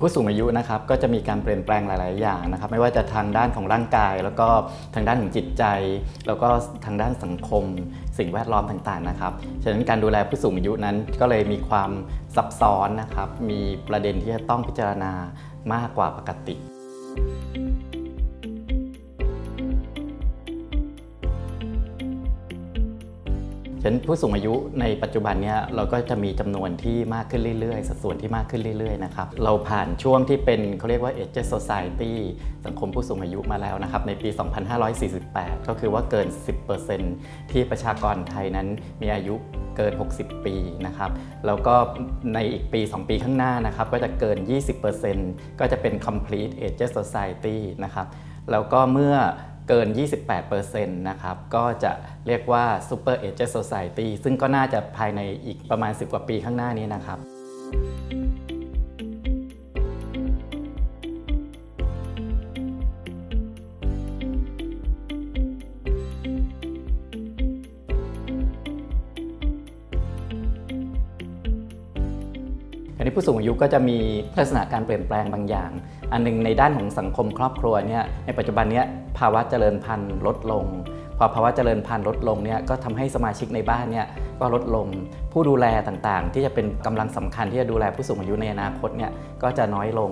ผู้สูงอายุนะครับก็จะมีการเปลี่ยนแปลงหลาย ๆ อย่างนะครับ ไม่ว่าจะทางด้านของร่างกาย แล้วก็ทางด้านของจิตใจ แล้วก็ทางด้านสังคม สิ่งแวดล้อมต่าง ๆ นะครับฉะนั้นการดูแลผู้สูงอายุนั้นก็เลยมีความซับซ้อนนะครับ มีประเด็นที่จะต้องพิจารณามากกว่าปกติ ฉะนั้นผู้สูงอายุในปัจจุบันเนี้เราก็จะมีจำนวนที่มากขึ้นเรื่อยๆ สัดส่วนที่มากขึ้นเรื่อยๆนะครับเราผ่านช่วงที่เป็นเขาเรียกว่า Age Society สังคมผู้สูงอายุมาแล้วนะครับในปี 2548 ก็คือว่าเกิน 10%ที่ประชากรไทยนั้นมีอายุเกิน 60 ปีนะครับ แล้วก็ในอีกปี 2 ปีข้างหน้านะครับ ก็จะเกิน 20%ก็จะเป็น Complete Age Society นะครับ แล้วก็เมื่อ เกิน 28%นะครับ ก็จะเรียกว่า Super Age Society ซึ่งก็น่าจะภายในอีกประมาณ 10 กว่าปีข้างหน้านี้นะครับอันนี้ผู้สูงอายุก็จะมีลักษณะการเปลี่ยนแปลงบางอย่าง อันหนึงในด้านของสังคมครอบครัวเนี่ยในปัจจุบันเนี้ย ภาวะเจริญพันธุ์ลดลง พอภาวะเจริญพันธุ์ลดลงเนี่ยก็ทำให้สมาชิกในบ้านเนี่ยก็ลดลง ผู้ดูแลต่างๆ ที่จะเป็นกำลังสำคัญที่จะดูแลผู้สูงอายุในอนาคตเนี่ยก็จะน้อยลง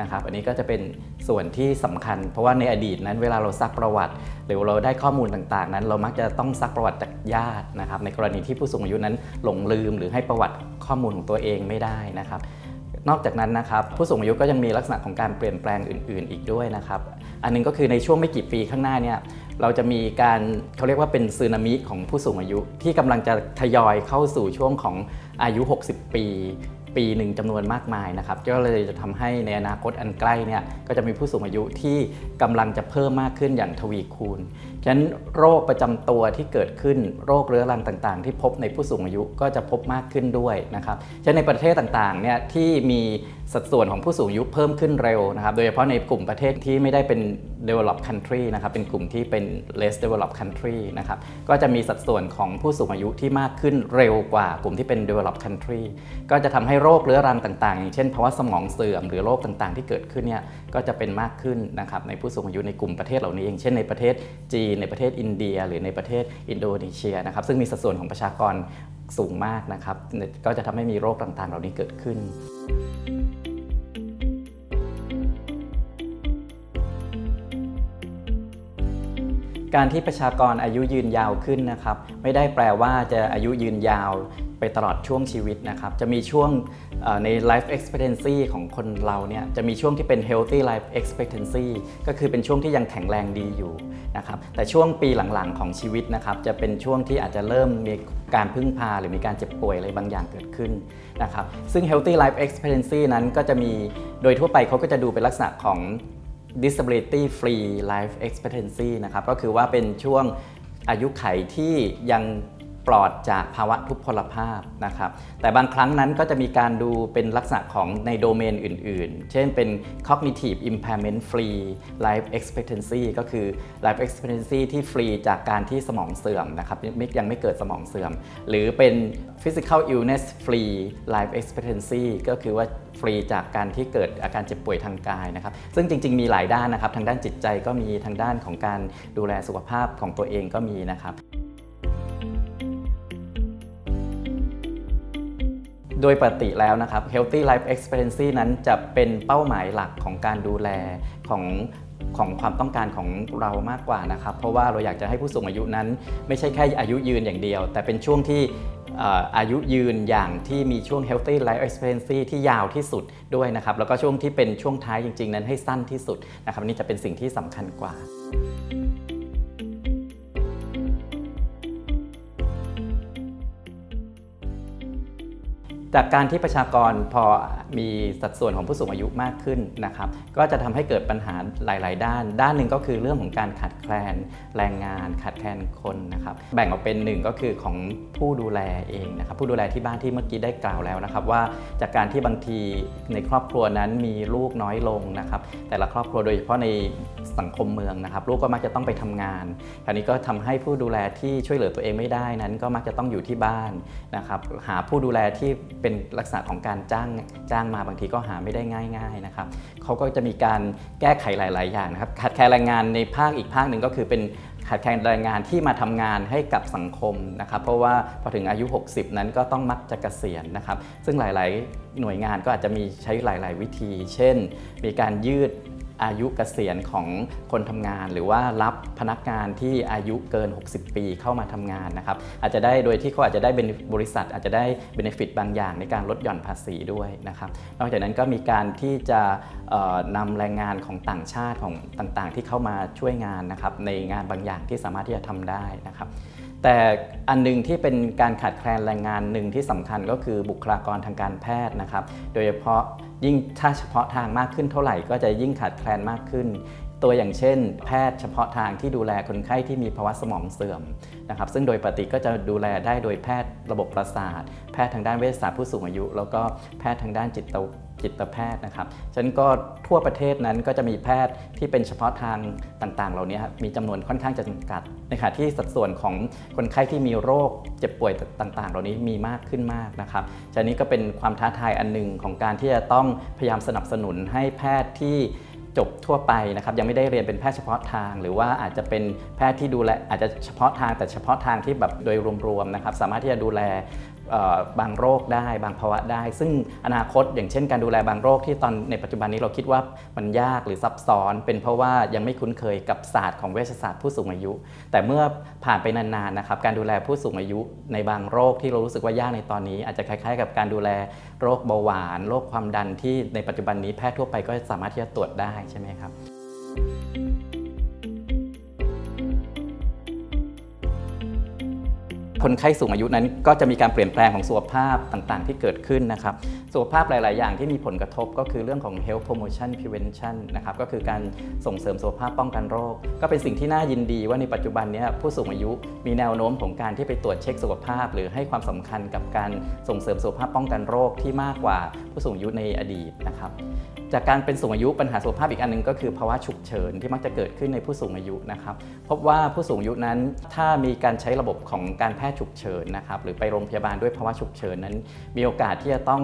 นะครับ อันนี้ก็จะเป็นส่วนที่สำคัญ เพราะว่าในอดีตนั้นเวลาเราซักประวัติ หรือเราได้ข้อมูลต่างๆ นั้น เรามักจะต้องซักประวัติจากญาตินะครับ ในกรณีที่ผู้สูงอายุนั้นหลงลืม หรือให้ประวัติข้อมูลของตัวเองไม่ได้นะครับ นอกจากนั้นนะครับผู้สูงอายุก็ยังมีลักษณะของการเปลี่ยนแปลงอื่น ๆ อีกด้วยนะครับ อันหนึงก็คือในช่วงไม่กี่ปีข้างหน้าเนี่ยเราจะมีการเขาเรียกว่าเป็นซึนามิของผู้สูงอายุ ที่กำลังจะทยอยเข้าสู่ช่วงของอายุ 60 ปี ปีหนึ่งจำนวนมากมายนะครับก็เลยจะทำให้ในอนาคตอันใกล้เนี่ยก็จะมีผู้สูงอายุที่กำลังจะเพิ่มมากขึ้นอย่างทวีคูณ ฉะนั้นโรคประจำตัวที่เกิดขึ้นโรคเรื้อรังต่างๆ ที่พบในผู้สูงอายุก็จะพบมากขึ้นด้วยนะครับฉะนั้นในประเทศต่างๆเนี่ยที่มีสัดส่วนของผู้สูงอายุเพิ่มขึ้นเร็วนะครับโดยเฉพาะในกลุ่มประเทศที่ไม่ได้เป็น developed country นะครับเป็นกลุ่มที่เป็น less developed country นะครับก็จะมีสัดส่วนของผู้สูงอายุที่มากขึ้นเร็วกว่ากลุ่มที่เป็น developed country ก็จะทำให้โรคเรื้อรังต่างๆอย่างเช่นภาวะสมองเสื่อมหรือโรคต่างๆ ที่เกิดขึ้นเนี่ยก็จะเป็นมากขึ้นนะครับในผู้สูงอายุในกลุ่มประเทศเหล่านี้อย่างเช่นในประเทศจีนในประเทศอินเดีย หรือในประเทศอินโดนีเซียนะครับซึ่งมีสัดส่วนของประชากรสูงมากนะครับก็จะทำให้มีโรคต่างๆ เหล่านี้เกิดขึ้น การที่ประชากรอายุยืนยาวขึ้นนะครับ ไม่ได้แปลว่าจะอายุยืนยาวไปตลอดช่วงชีวิตนะครับ จะมีช่วงใน life expectancy ของคนเราเนี่ยจะมีช่วงที่เป็น healthy life expectancy ก็คือเป็นช่วงที่ยังแข็งแรงดีอยู่นะครับแต่ช่วงปีหลังๆของชีวิตนะครับจะเป็นช่วงที่อาจจะเริ่มมีการพึ่งพาหรือมีการเจ็บป่วยอะไรบางอย่างเกิดขึ้นนะครับซึ่ง healthy life expectancy นั้นก็จะมีโดยทั่วไปเขาก็จะดูเป็นลักษณะของ disability free life expectancy นะครับ ก็คือว่าเป็นช่วงอายุไขที่ยัง ปลอดจากภาวะทุพพลภาพนะครับ แต่บางครั้งนั้นก็จะมีการดูเป็นลักษณะของในโดเมนอื่น ๆ เช่นเป็น cognitive impairment free life expectancy ก็คือ life expectancy ที่ฟรีจากการที่สมองเสื่อมนะครับยังไม่เกิดสมองเสื่อม หรือเป็น physical illness free life expectancy ก็คือว่าฟรีจากการที่เกิดอาการเจ็บป่วยทางกายนะครับ ซึ่งจริง ๆ มีหลายด้านนะครับ ทางด้านจิตใจก็มีทางด้านของการดูแลสุขภาพของตัวเองก็มีนะครับ โดยปกติแล้วนะครับ healthy life expectancy นั้นจะเป็นเป้าหมายหลักของการดูแลของของความต้องการของเรามากกว่านะครับ เพราะว่าเราอยากจะให้ผู้สูงอายุนั้น ไม่ใช่แค่อายุยืนอย่างเดียว แต่เป็นช่วงที่อายุยืนอย่างที่มีช่วง healthy life expectancy ที่ยาวที่สุดด้วยนะครับ แล้วก็ช่วงที่เป็นช่วงท้ายจริง ๆ นั้นให้สั้นที่สุดนะครับนี่จะเป็นสิ่งที่สำคัญกว่า จากการที่ประชากรพอมีสัดส่วนของผู้สูงอายุมากขึ้นนะครับ ก็จะทำให้เกิดปัญหาหลาย ๆ ด้าน ด้านหนึ่งก็คือเรื่องของการขาดแคลนแรงงาน ขาดแคลนคนนะครับ แบ่งออกเป็นหนึ่งก็คือของผู้ดูแลเองนะครับ ผู้ดูแลที่บ้านที่เมื่อกี้ได้กล่าวแล้วนะครับว่าจากการที่บางทีในครอบครัวนั้นมีลูกน้อยลงนะครับ แต่ละครอบครัวโดยเฉพาะในสังคมเมืองนะครับ ลูกก็มักจะต้องไปทำงานคราวนี้ก็ทำให้ผู้ดูแลที่ช่วยเหลือตัวเองไม่ได้นั้น ก็มักจะต้องอยู่ที่บ้านนะครับ หาผู้ดูแลที่เป็นลักษณะของการจ้างจ้างมาบางทีก็หาไม่ได้ง่ายๆนะครับเขาก็จะมีการแก้ไขหลาย ๆ อย่างนะครับขาดแคลนแรงงานในภาคอีกภาคหนึ่งก็คือเป็นขาดแคลนแรงงานที่มาทำงานให้กับสังคมนะครับ เพราะว่าพอถึงอายุ 60 นั้นก็ต้องมักจะเกษียณนะครับ ซึ่งหลาย ๆ หน่วยงานก็อาจจะมีใช้หลาย ๆ วิธี เช่น มีการยืด อายุเกษียณของคนทำงาน หรือว่ารับพนักงานที่อายุเกิน 60 ปีเข้ามาทำงานนะครับอาจจะได้โดยที่เขาอาจจะได้เป็นบริษัทอาจจะได้เบนฟิตบางอย่างในการลดหย่อนภาษีด้วยนะครับนอกจากนั้นก็มีการที่จะเอ่อนำแรงงานของต่างชาติของต่างๆ ที่เข้ามาช่วยงานนะครับในงานบางอย่างที่สามารถที่จะทำได้นะครับแต่อันหนึงที่เป็นการขาดแคลนแรงงานหนึ่งที่สำคัญก็คือบุคลากรทางการแพทย์นะครับ โดยเฉพาะ ยิ่งถ้าเฉพาะทางมากขึ้นเท่าไหร่ก็จะยิ่งขาดแคลนมากขึ้น ตัวอย่างเช่น แพทย์เฉพาะทางที่ดูแลคนไข้ที่มีภาวะสมองเสื่อมนะครับซึ่งโดยปกติก็จะดูแลได้โดยแพทย์ระบบประสาท แพทย์ทางด้านเวชศาสตร์ผู้สูงอายุ แล้วก็แพทย์ทางด้านจิต จิตแพทย์นะครับฉะนั้นก็ทั่วประเทศนั้นก็จะมีแพทย์ที่เป็นเฉพาะทางต่างๆ เหล่านี้มีจำนวนค่อนข้างจะจำกัดในขณะที่สัดส่วนของคนไข้ที่มีโรคเจ็บป่วยต่าง ๆ เหล่านี้มีมากขึ้นมากนะครับฉะนี้ก็เป็นความท้าทายอันหนึ่งของการที่จะต้องพยายามสนับสนุนให้แพทย์ที่จบทั่วไปนะครับยังไม่ได้เรียนเป็นแพทย์เฉพาะทาง หรือว่าอาจจะเป็นแพทย์ที่ดูแลอาจจะเฉพาะทางแต่เฉพาะทางที่แบบโดยรวมๆนะครับสามารถที่จะดูแล บางโรคได้บางภาวะได้ ซึ่งอนาคตอย่างเช่นการดูแลบางโรคที่ตอนในปัจจุบันนี้เราคิดว่ามันยากหรือซับซ้อน เป็นเพราะว่ายังไม่คุ้นเคยกับศาสตร์ของเวชศาสตร์ผู้สูงอายุ แต่เมื่อผ่านไปนานๆนะครับการดูแลผู้สูงอายุในบางโรคที่เรารู้สึกว่ายากในตอนนี้ อาจจะคล้ายๆ กับการดูแลโรคเบาหวาน โรคความดันที่ในปัจจุบันนี้แพทย์ทั่วไปก็สามารถที่จะตรวจได้ใช่ไหมครับ คนไข้สูงอายุนั้นก็จะมีการเปลี่ยนแปลงของสุขภาพต่างๆ ที่เกิดขึ้นนะครับสุขภาพหลาย ๆ อย่างที่มีผลกระทบก็คือเรื่องของ health promotion prevention นะครับก็คือการส่งเสริมสุขภาพป้องกันโรค ก็เป็นสิ่งที่น่ายินดีว่าในปัจจุบันนี้ผู้สูงอายุมีแนวโน้มของการที่ไปตรวจเช็คสุขภาพ หรือให้ความสำคัญกับการส่งเสริมสุขภาพป้องกันโรคที่มากกว่าผู้สูงอายุในอดีตนะครับ จากการเป็นสูงอายุปัญหาสุขภาพอีกอันหนึงก็คือภาวะฉุกเฉินที่มักจะเกิดขึ้นในผู้สูงอายุนะครับพบว่าผู้สูงอายุนั้นถ้ามีการใช้ระบบของการแพทย์ฉุกเฉินนะครับหรือไปโรงพยาบาลด้วยภาวะฉุกเฉินนั้น มีโอกาสที่จะต้อง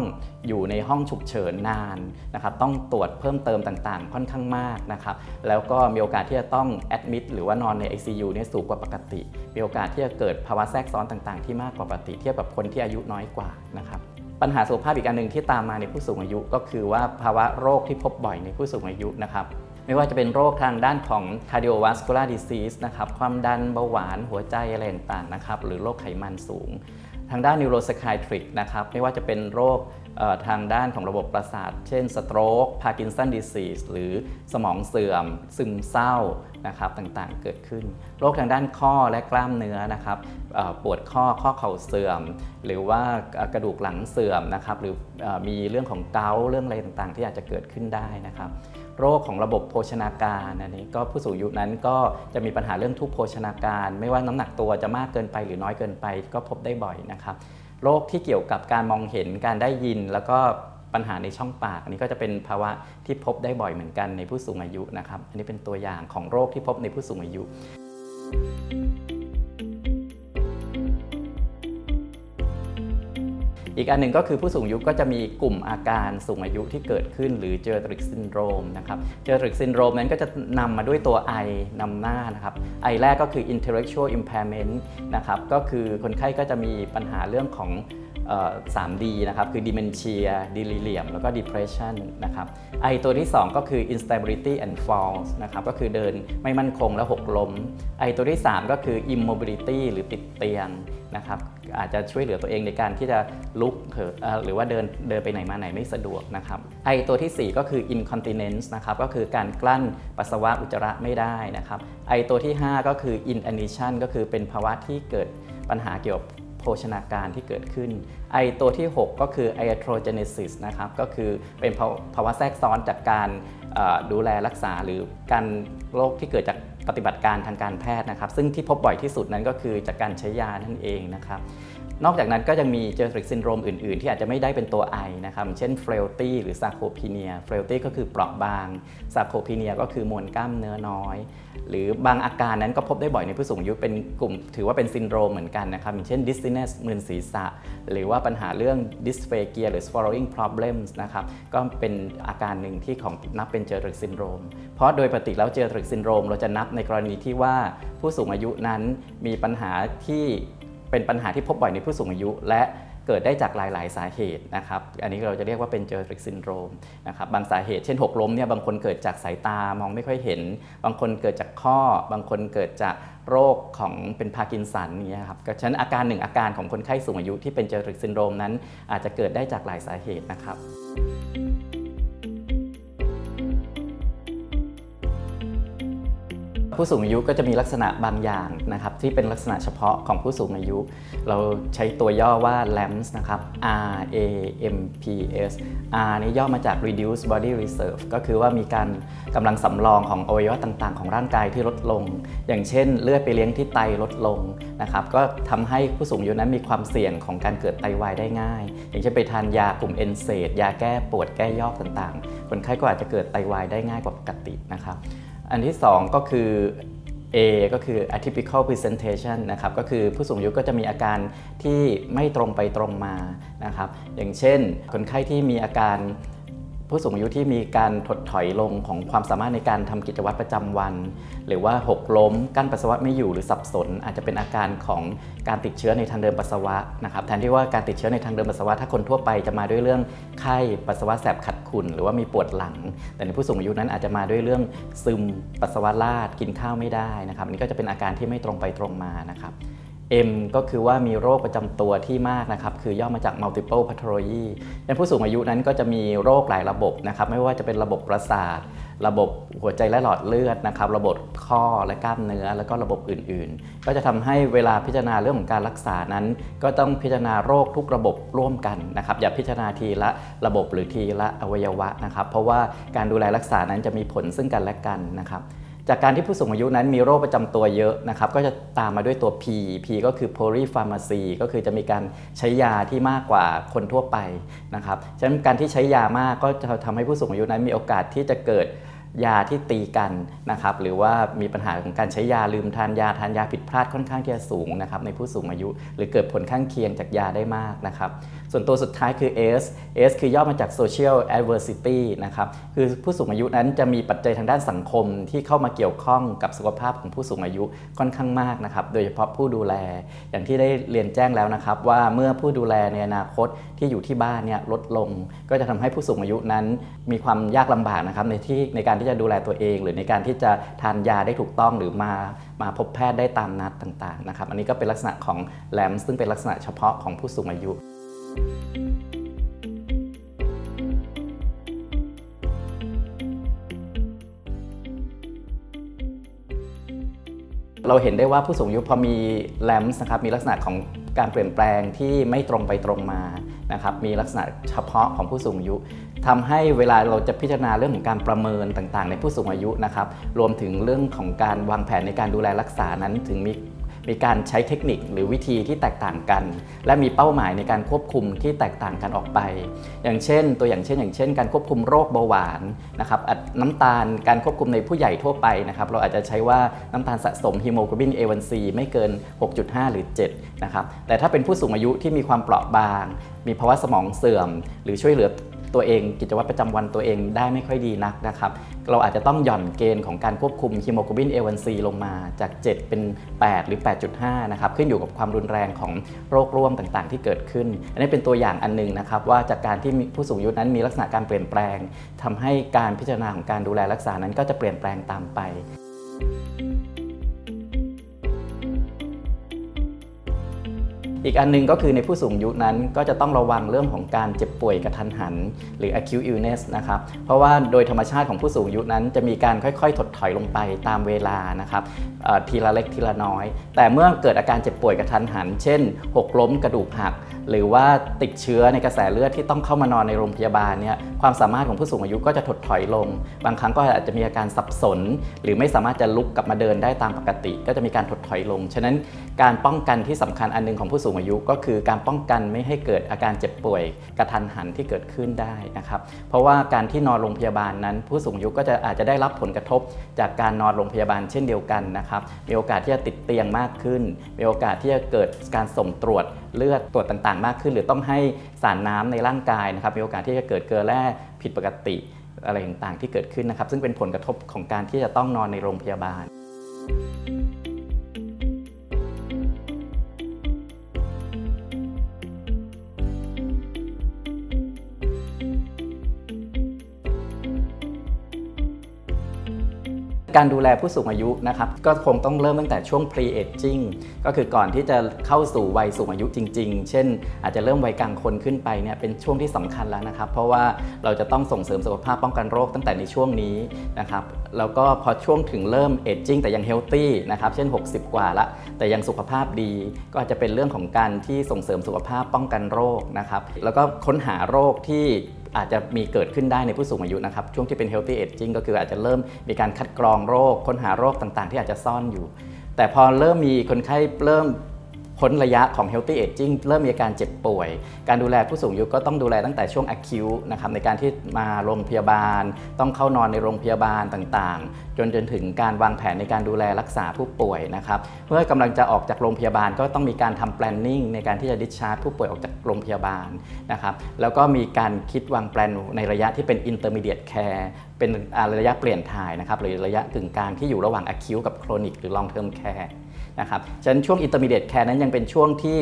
อยู่ในห้องฉุกเฉินนานนะครับต้องตรวจเพิ่มเติมต่างๆ ค่อนข้างมากนะครับแล้วก็มีโอกาสที่จะต้องแอดมิดหรือว่านอนใน ICU เนี่ยสูงกว่าปกติ มีโอกาสที่จะเกิดภาวะแทรกซ้อนต่างๆ ที่มากกว่าปกติเทียบกับคนที่อายุน้อยกว่านะครับ ปัญหาสุขภาพอีกอันหนึ่งที่ตามมาในผู้สูงอายุ ก็คือว่าภาวะโรคที่พบบ่อยในผู้สูงอายุนะครับไม่ว่าจะเป็นโรคทางด้านของ cardiovascular disease นะครับความดันเบาหวานหัวใจอะไรต่างๆนะครับหรือโรคไขมันสูง ทางด้าน neuropsychiatric นะครับไม่ว่าจะเป็นโรค ทางด้านของระบบประสาท เช่น stroke Parkinson disease หรือสมองเสื่อม ซึมเศร้านะครับต่างๆเกิดขึ้น โรคทางด้านข้อและกล้ามเนื้อนะครับปวดข้อข้อเข่าเสื่อม หรือว่ากระดูกหลังเสื่อมนะครับหรืออมีเรื่องของเกาเรื่องอะไรต่างๆ ที่อาจจะเกิดขึ้นได้นะครับโรคของระบบโภชนาการอันนี้ก็ผู้สูงอายุนั้นก็จะมีปัญหาเรื่องทุพโภชนาการ ไม่ว่าน้ำหนักตัวจะมากเกินไปหรือน้อยเกินไปก็พบได้บ่อยนะครับ โรคที่เกี่ยวกับการมองเห็นการได้ยิน แล้วก็ปัญหาในช่องปากอันนี้ก็จะเป็นภาวะที่พบได้บ่อยเหมือนกันในผู้สูงอายุนะครับ อันนี้เป็นตัวอย่างของโรคที่พบในผู้สูงอายุ อีกอันหนึ่งก็คือผู้สูงอายุก็จะมีกลุ่มอาการสูงอายุที่เกิดขึ้น หรือเจอตริกซินโดรมนะครับเจอตริกซินโดรมนั้นก็จะนำมาด้วยตัวไอนำหน้านะครับไอแรกก็คือ intellectual impairment นะครับก็คือคนไข้ก็จะมีปัญหาเรื่องของ 3D นะครับ คือ dementia delirium แล้วก็ depression นะครับไอตัวที่ 2 ก็คือ instability and falls นะครับก็คือเดินไม่มั่นคงแล้วหกล้มไอตัวที่ 3 ก็คือ immobility หรือติดเตียงนะครับอาจจะช่วยเหลือตัวเองในการที่จะลุกเหรือว่าเดินเดินไปไหนมาไหนไม่สะดวกนะครับไอตัวทีสี่ 4 ก็คือ incontinence นะครับก็คือการกลั้นปัสสาวะอุจจาระไม่ได้นะครับไอตัวที่ 5 ก็คือ inanition ก็คือเป็นภาวะที่เกิดปัญหาเกี่ยวกับ โภชนาการที่เกิดขึ้น ไอตัวที่ 6 ก็คือ iatrogenesis นะครับ ก็คือเป็นภาวะแทรกซ้อนจากการดูแลรักษาหรือการโรคที่เกิดจากปฏิบัติการทางการแพทย์นะครับ ซึ่งที่พบบ่อยที่สุดนั้นก็คือจากการใช้ยานั่นเองนะครับ นอกจากนั้นก็ยังมีเจอริกซินโดรมอื่น ๆ ที่อาจจะไม่ได้เป็นตัวไอนะครับ เช่นเฟลตี้หรือซาโคพีเนียเฟลตี้ก็คือเปราะบางซาโคพีเนียก็คือมวลกล้ามเนื้อน้อย หรือบางอาการนั้นก็พบได้บ่อยในผู้สูงอายุเป็นกลุ่ม ถือว่าเป็นซินโดรมเหมือนกันนะครับอย่างเช่น dizziness มึนศีรษะ หรือว่าปัญหาเรื่อง dysphagia หรือ swallowing problems นะครับก็เป็นอาการหนึ่งที่ของนับเป็นเจอริกซินโดรม เพราะโดยปกติแล้วเจอริกซินโดรม เราจะนับในกรณีที่ว่าผู้สูงอายุนั้นมีปัญหาที่ เป็นปัญหาที่พบบ่อยในผู้สูงอายุ และเกิดได้จากหลาย ๆ สาเหตุนะครับ อันนี้เราจะเรียกว่าเป็นเจอริกซินโดรมนะครับ บางสาเหตุเช่นหกล้มเนี่ยบางคนเกิดจากสายตามองไม่ค่อยเห็น บางคนเกิดจากข้อ บางคนเกิดจากโรคของเป็นพาร์กินสันเนี่ยครับก็ฉะนั้นอาการหนึ่งอาการของคนไข้สูงอายุที่เป็นเจอริกซินโดรมนั้น อาจจะเกิดได้จากหลายสาเหตุนะครับ ผู้สูงอายุก็จะมีลักษณะบางอย่างนะครับที่เป็นลักษณะเฉพาะของผู้สูงอายุ เราใช้ตัวย่อว่า LAMPS นะครับ R A M P S R นี่ย่อมาจาก Reduced Body Reserve ก็คือว่ามีการกำลังสำรองของอวัยวะต่างๆ ของร่างกายที่ลดลง อย่างเช่น เลือดไปเลี้ยงที่ไตลดลงนะครับก็ทำให้ผู้สูงอายุนั้นมีความเสี่ยงของการเกิดไตวายได้ง่าย อย่างเช่นไปทานยากลุ่มเอนเซดยาแก้ปวดแก้ยอกต่างๆ คนไข้ก็อาจจะเกิดไตวายได้ง่ายกว่าปกตินะครับ อันที่ 2 ก็คือ A ก็คือ atypical presentation นะครับ ก็คือผู้สูงอายุก็จะมีอาการที่ไม่ตรงไปตรงมานะครับ อย่างเช่น คนไข้ที่มีอาการ ผู้สูงอายุที่มีการถดถอยลงของความสามารถในการทำกิจวัตรประจำวัน หรือว่าหกล้มกั้นปัสสาวะไม่อยู่หรือสับสน อาจจะเป็นอาการของการติดเชื้อในทางเดินปัสสาวะนะครับแทนที่ว่าการติดเชื้อในทางเดินปัสสาวะถ้าคนทั่วไปจะมาด้วยเรื่องไข้ปัสสาวะแสบขัดขุ่นหรือว่ามีปวดหลัง แต่ในผู้สูงอายุนั้นอาจจะมาด้วยเรื่องซึมปัสสาวะลาดกินข้าวไม่ได้นะครับอันนี้ก็จะเป็นอาการที่ไม่ตรงไปตรงมานะครับ M ก็คือว่ามีโรคประจำตัวที่มากนะครับ คือย่อมาจาก multiple pathology ในผู้สูงอายุนั้นก็จะมีโรคหลายระบบนะครับ ไม่ว่าจะเป็นระบบประสาท ระบบหัวใจและหลอดเลือดนะครับ ระบบข้อและกล้ามเนื้อ แล้วก็ระบบอื่นๆ ก็จะทำให้เวลาพิจารณาเรื่องของการรักษานั้น ก็ต้องพิจารณาโรคทุกระบบร่วมกันนะครับ อย่าพิจารณาทีละระบบหรือทีละอวัยวะนะครับ เพราะว่าการดูแลรักษานั้นจะมีผลซึ่งกันและกันนะครับ จากการที่ผู้สูงอายุนั้นมีโรคประจำตัวเยอะนะครับก็จะตามมาด้วยตัว P P ก็คือ polypharmacy ก็คือจะมีการใช้ยาที่มากกว่าคนทั่วไปนะครับฉะนั้นการที่ใช้ยามากก็จะทำให้ผู้สูงอายุนั้นมีโอกาสที่จะเกิด ยาที่ตีกันนะครับหรือว่ามีปัญหาของการใช้ยาลืมทานยาทานยาผิดพลาดค่อนข้างที่จะสูงนะครับในผู้สูงอายุ หรือเกิดผลข้างเคียงจากยาได้มากนะครับส่วนตัวสุดท้ายคือ S S คือย่อมาจาก social adversity นะครับคือผู้สูงอายุนั้นจะมีปัจจัยทางด้านสังคมที่เข้ามาเกี่ยวข้องกับสุขภาพของผู้สูงอายุค่อนข้างมากนะครับโดยเฉพาะผู้ดูแล อย่างที่ได้เรียนแจ้งแล้วนะครับ ว่าเมื่อผู้ดูแลในอนาคตที่อยู่ที่บ้านเนี่ยลดลง ก็จะทำให้ผู้สูงอายุนั้นมีความยากลำบากนะครับในที่ในการที่จะดูแลตัวเอง หรือในการที่จะทานยาได้ถูกต้องหรือมามาพบแพทย์ได้ตามนัดต่างๆนะครับอันนี้ก็เป็นลักษณะของแลมซึ่งเป็นลักษณะเฉพาะของผู้สูงอายุเราเห็นได้ว่าผู้สูงอายุพอมีแลมส์นะครับมีลักษณะของการเปลี่ยนแปลงที่ไม่ตรงไปตรงมานะครับมีลักษณะเฉพาะของผู้สูงอายุ ทำให้เวลาเราจะพิจารณาเรื่องของการประเมินต่างๆ ในผู้สูงอายุนะครับ รวมถึงเรื่องของการวางแผนในการดูแลรักษานั้นถึงมีมีการใช้เทคนิคหรือวิธีที่แตกต่างกัน และมีเป้าหมายในการควบคุมที่แตกต่างกันออกไป อย่างเช่น ตัวอย่างเช่น อย่างเช่น การควบคุมโรคเบาหวานนะครับน้ำตาลการควบคุมในผู้ใหญ่ทั่วไปนะครับเราอาจจะใช้ว่าน้ำตาลสะสมฮีโมโกลบิน A1C ไม่เกิน 6.5 หรือ7นะครับแต่ถ้าเป็นผู้สูงอายุที่มีความเปราะบาง มีภาวะสมองเสื่อม หรือช่วยเหลือ ตัวเองกิจวัตรประจำวันตัวเองได้ไม่ค่อยดีนักนะครับเราอาจจะต้องหย่อนเกณฑ์ของการควบคุมฮีโมโกลบิน A1C ลงมาจาก 7 เป็น 8 หรือ 8.5 นะครับขึ้นอยู่กับความรุนแรงของโรคร่วมต่างๆ ที่เกิดขึ้น อันนี้เป็นตัวอย่างอันหนึงนะครับว่าจากการที่ผู้สูงอายุนั้นมีลักษณะการเปลี่ยนแปลงทำให้การพิจารณาของการดูแลรักษานั้นก็จะเปลี่ยนแปลงตามไปใน อีกอันหนึงก็คือในผู้สูงอายุนั้นก็จะต้องระวังเรื่องของการเจ็บป่วยกระทันหัน หรือ acute illness นะครับ เพราะว่าโดยธรรมชาติของผู้สูงอายุนั้นจะมีการค่อยๆ ถดถอยลงไปตามเวลานะครับทีละเล็กทีละน้อย แต่เมื่อเกิดอาการเจ็บป่วยกระทันหัน เช่น หกล้มกระดูกหัก หรือว่าติดเชื้อในกระแสเลือดที่ต้องเข้ามานอนในโรงพยาบาลเนี่ยความสามารถของผู้สูงอายุก็จะถดถอยลง บางครั้งก็อาจจะมีอาการสับสน หรือไม่สามารถจะลุกกลับมาเดินได้ตามปกติ ก็จะมีการถดถอยลง ฉะนั้นการป้องกันที่สำคัญอันหนึงของผู้สูงอายุก็คือการป้องกันไม่ให้เกิดอาการเจ็บป่วยกระทันหันที่เกิดขึ้นได้นะครับเพราะว่าการที่นอนโรงพยาบาลนั้น ผู้สูงอายุก็จะอาจจะได้รับผลกระทบ จากการนอนโรงพยาบาลเช่นเดียวกันนะครับมีโอกาสที่จะติดเตียงมากขึ้น มีโอกาสที่จะเกิดการส่งตรวจเลือดตรวจต่างๆ มากขึ้น หรือต้องให้สารน้ำในร่างกายนะครับมีโอกาสที่จะเกิดเกลือแร่ผิดปกติอะไรต่างๆที่เกิดขึ้นนะครับ ซึ่งเป็นผลกระทบของการที่จะต้องนอนในโรงพยาบาล การดูแลผู้สูงอายุนะครับก็คงต้องเริ่มตั้งแต่ช่วง pre aging ก็คือก่อนที่จะเข้าสู่วัยสูงอายุจริง ๆ เช่น อาจจะเริ่มวัยกลางคนขึ้นไปเนี่ยเป็นช่วงที่สำคัญแล้วนะครับ เพราะว่าเราจะต้องส่งเสริมสุขภาพป้องกันโรคตั้งแต่ในช่วงนี้นะครับแล้วก็พอช่วงถึงเริ่ม aging แต่ยัง healthy นะครับเช่น 60 กว่าละ แต่ยังสุขภาพดี ก็อาจจะเป็นเรื่องของการที่ส่งเสริมสุขภาพป้องกันโรคนะครับแล้วก็ค้นหาโรคที่ อาจจะมีเกิดขึ้นได้ในผู้สูงอายุนะครับ ช่วงที่เป็น healthy aging ก็คืออาจจะเริ่มมีการคัดกรองโรค ค้นหาโรคต่างๆ ที่อาจจะซ่อนอยู่ แต่พอเริ่มมีคนไข้เริ่ม พ้นระยะของ healthy aging เริ่มมีอาการเจ็บป่วย การดูแลผู้สูงอายุก็ต้องดูแลตั้งแต่ช่วง acute นะครับในการที่มาโรงพยาบาล ต้องเข้านอนในโรงพยาบาลต่างๆ จนจนถึงการวางแผนในการดูแลรักษาผู้ป่วยนะครับเมื่อกำลังจะออกจากโรงพยาบาลก็ต้องมีการทำ planning ในการที่จะ discharge ผู้ป่วยออกจากโรงพยาบาลนะครับแล้วก็มีการคิดวางแปลนในระยะที่เป็น intermediate care เป็นระยะเปลี่ยนถ่ายนะครับหรือระยะกึ่งกลางที่อยู่ระหว่าง acute กับ chronic หรือ long term care นะครับฉะนั้นช่วง intermediate care นั้นยังเป็นช่วงที่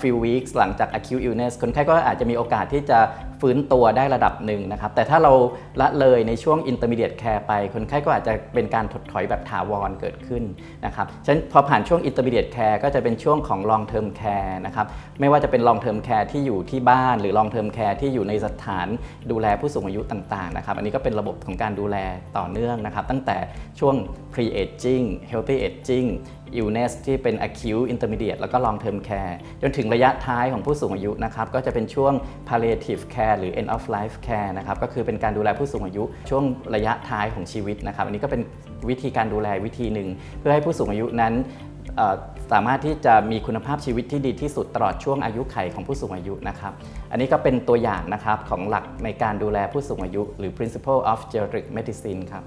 few weeks หลังจาก acute illness คนไข้ก็อาจจะมีโอกาสที่จะฟื้นตัวได้ระดับหนึ่งนะครับ แต่ถ้าเราละเลยในช่วง intermediate care ไป คนไข้ก็อาจจะเป็นการถดถอยแบบถาวรเกิดขึ้นนะครับฉะนั้นพอผ่านช่วง intermediate care ก็จะเป็นช่วงของ long term care นะครับไม่ว่าจะเป็น long term care ที่อยู่ที่บ้านหรือ long term care ที่อยู่ในสถานดูแลผู้สูงอายุต่างๆนะครับอันนี้ก็เป็นระบบของการดูแลต่อเนื่องนะครับตั้งแต่ช่วง pre aging healthy aging illness ที่เป็น acute intermediate แล้วก็ long term care จนถึงระยะท้ายของผู้สูงอายุนะครับก็จะเป็นช่วง palliative care หรือ end of life care นะครับก็คือเป็นการดูแลผู้สูงอายุ ช่วงระยะท้ายของชีวิตนะครับอันนี้ก็เป็นวิธีการดูแลวิธีหนึ่ง เพื่อให้ผู้สูงอายุนั้นสามารถที่จะมีคุณภาพชีวิตที่ดีที่สุดตลอดช่วงอายุไขของผู้สูงอายุนะครับ อันนี้ก็เป็นตัวอย่างนะครับของหลักในการดูแลผู้สูงอายุ หรือ principle of geriatric medicine ครับ